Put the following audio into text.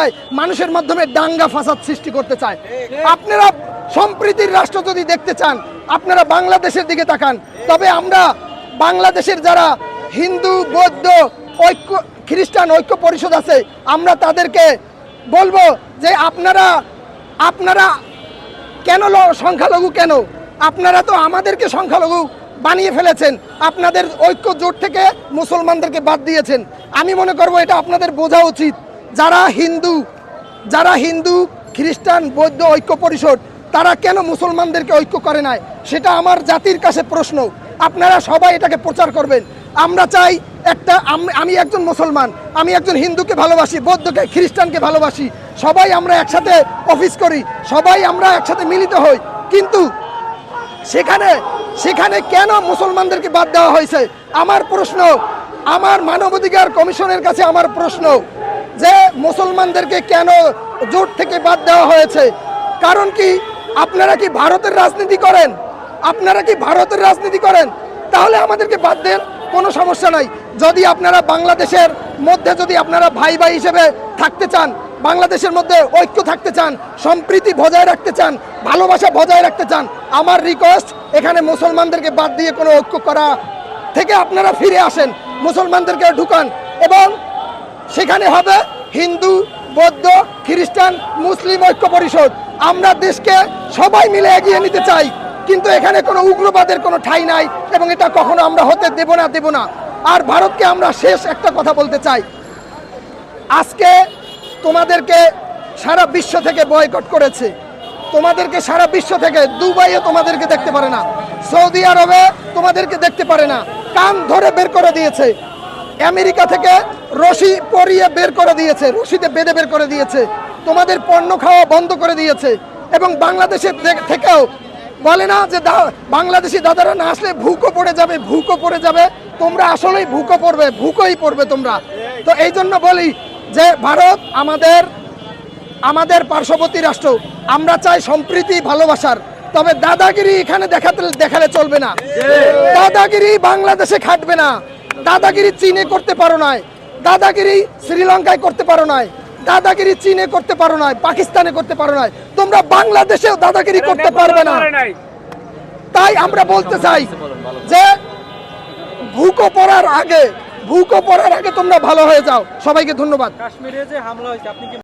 চায় মানুষের মাধ্যমে দাঙ্গা ফাসাদ সৃষ্টি করতে চায়। আপনারা সম্প্রীতির রাষ্ট্র যদি দেখতে চান, আপনারা বাংলাদেশের দিকে তাকান। তবে আমরা বাংলাদেশের যারা হিন্দু, বৌদ্ধ, ঐক্য, খ্রিস্টান ঐক্য পরিষদ আছে, আমরা তাদেরকে বলব যে আপনারা আপনারা কেন সংখ্যালঘু কেন? আপনারা তো আমাদেরকে সংখ্যালঘু বানিয়ে ফেলেছেন। আপনাদের ঐক্য জোট থেকে মুসলমানদেরকে বাদ দিয়েছেন। আমি মনে করব এটা আপনাদের বোঝা উচিত। যারা হিন্দু যারা হিন্দু, খ্রিস্টান, বৌদ্ধ ঐক্য পরিষদ, তারা কেন মুসলমানদেরকে ঐক্য করে নাই? সেটা আমার জাতির কাছে প্রশ্ন। আপনারা সবাই এটাকে প্রচার করবেন। আমরা চাই একটা, আমি একজন মুসলমান, আমি একজন হিন্দুকে ভালোবাসি, বৌদ্ধকে, খ্রিস্টানকে ভালোবাসি। সবাই আমরা একসাথে অফিস করি, সবাই আমরা একসাথে মিলিত হই। কিন্তু সেখানে সেখানে কেন মুসলমানদেরকে বাদ দেওয়া হয়েছে? আমার প্রশ্ন, আমার মানবাধিকার কমিশনের কাছে আমার প্রশ্ন। যে মুসলমানদেরকে কেন জোট থেকে বাদ দেওয়া হয়েছে? কারণ কি আপনারা কি ভারতের রাজনীতি করেন? আপনারা কি ভারতের রাজনীতি করেন? তাহলে আমাদেরকে বাদ দেন, কোনো সমস্যা নাই। যদি আপনারা বাংলাদেশের মধ্যে যদি আপনারা ভাই ভাই হিসেবে থাকতে চান, বাংলাদেশের মধ্যে ঐক্য থাকতে চান, সম্প্রীতি বজায় রাখতে চান, ভালোবাসা বজায় রাখতে চান, আমার রিকোয়েস্ট এখানে মুসলমানদেরকে বাদ দিয়ে কোনো ঐক্য করা থেকে আপনারা ফিরে আসেন, মুসলমানদেরকে ঢুকান এবং সেখানে হবে হিন্দু, বৌদ্ধ, খ্রিস্টান, মুসলিম ঐক্য পরিষদ। আমরা দেশকে সবাই মিলে এগিয়ে নিতে চাই, কিন্তু এখানে কোনো উগ্রবাদের কোনো ঠাঁই নাই এবং এটা কখনো আমরা হতে দেব না দেব না। আর ভারতকে আমরা শেষ একটা কথা বলতে চাই। আজকে তোমাদেরকে সারা বিশ্ব থেকে বয়কট করেছে। তোমাদেরকে সারা বিশ্ব থেকে দুবাইয়ে তোমাদেরকে দেখতে পারে না। সৌদি আরবে তোমাদেরকে দেখতে পারে না। কান ধরে বের করে দিয়েছে। আমেরিকা থেকে রশি পরিয়ে বের করে দিয়েছে রশিতে বেঁধে বের করে দিয়েছে। তোমাদের পণ্য খাওয়া বন্ধ করে দিয়েছে এবং বাংলাদেশের থেকেও বলে না যে বাংলাদেশি দাদারা না আসলে ভুকো পড়ে যাবে ভুকো পড়ে যাবে। তোমরা আসলেই ভুকো পড়বে ভুকোই পড়বে তোমরা। তো এই জন্য বলি যে ভারত আমাদের আমাদের পার্শ্ববর্তী রাষ্ট্র আমরা চাই সম্প্রীতি ভালোবাসার। তবে দাদাগিরি এখানে দেখাতে দেখালে চলবে না। দাদাগিরি বাংলাদেশে খাটবে না। দাদাগিরি চীনে করতে পারো নাই। দাদাগিরি শ্রীলঙ্কায় করতে পারো নাই। দাদাগিরি চীনে করতে পারো নাই পাকিস্তানে করতে পারো নাই। তোমরা বাংলাদেশেও দাদাগিরি করতে পারবে না। তাই আমরা বলতে চাই যে ভুকো পড়ার আগে ভুকো পড়ার আগে তোমরা ভালো হয়ে যাও। সবাইকে ধন্যবাদ। কাশ্মীরে যে হামলা হয়েছে আপনি কি